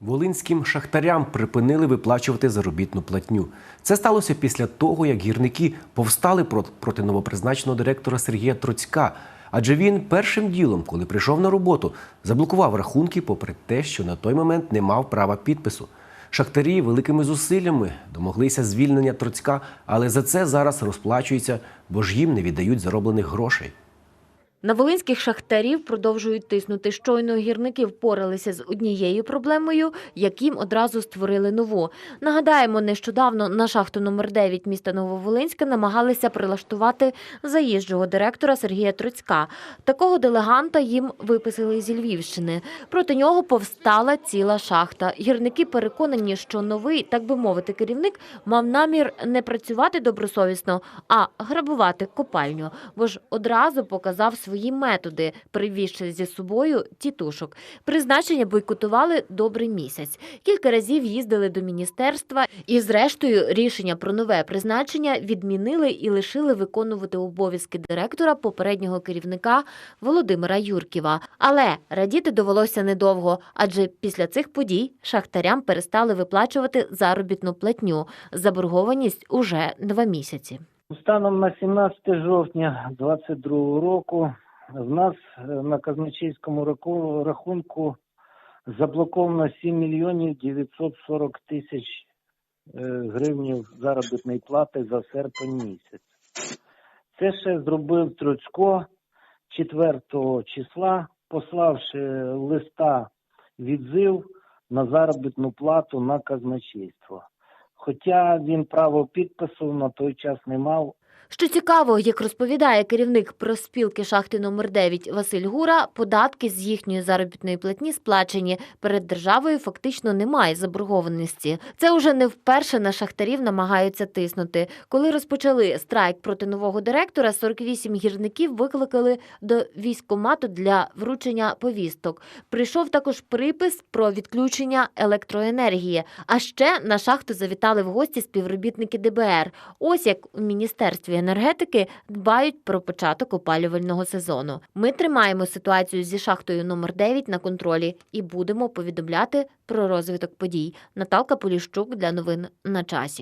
Волинським шахтарям припинили виплачувати заробітну платню. Це сталося після того, як гірники повстали про- проти новопризначеного директора Сергія Троцька. Адже він першим ділом, коли прийшов на роботу, заблокував рахунки, попри те, що на той момент не мав права підпису. Шахтарі великими зусиллями домоглися звільнення Троцька, але за це зараз розплачуються, бо ж їм не віддають зароблених грошей. На волинських шахтарів продовжують тиснути. Щойно гірники впоралися з однією проблемою, як їм одразу створили нову. Нагадаємо, нещодавно на шахту номер 9 міста Нововолинська намагалися прилаштувати заїжджого директора Сергія Троцька. Такого делеганта їм виписали зі Львівщини. Проти нього повстала ціла шахта. Гірники переконані, що новий, так би мовити, керівник мав намір не працювати добросовісно, а грабувати копальню, бо ж одразу показав свої методи, привізши зі собою тітушок. Призначення бойкотували добрий місяць. Кілька разів їздили до міністерства, і, зрештою, рішення про нове призначення відмінили і лишили виконувати обов'язки директора попереднього керівника Володимира Юрківа. Але радіти довелося недовго, адже після цих подій шахтарям перестали виплачувати заробітну платню. Заборгованість уже два місяці. Станом на 17 жовтня 2022 року в нас е, на казначейському рахунку заблоковано 7 мільйонів 940 тисяч е, гривнів заробітної плати за серпень місяць. Це ще зробив Троцько 4 числа, пославши листа відзив на заробітну плату на казначейство. Хоча він право підпису на той час не мав, Що цікаво, як розповідає керівник проспілки шахти номер 9 Василь Гура, податки з їхньої заробітної платні сплачені. Перед державою фактично немає заборгованості. Це уже не вперше на шахтарів намагаються тиснути. Коли розпочали страйк проти нового директора, 48 гірників викликали до військкомату для вручення повісток. Прийшов також припис про відключення електроенергії. А ще на шахту завітали в гості співробітники ДБР. Ось як у міністерстві енергетики дбають про початок опалювального сезону. Ми тримаємо ситуацію зі шахтою номер 9 на контролі і будемо повідомляти про розвиток подій. Наталка Поліщук для новин на часі.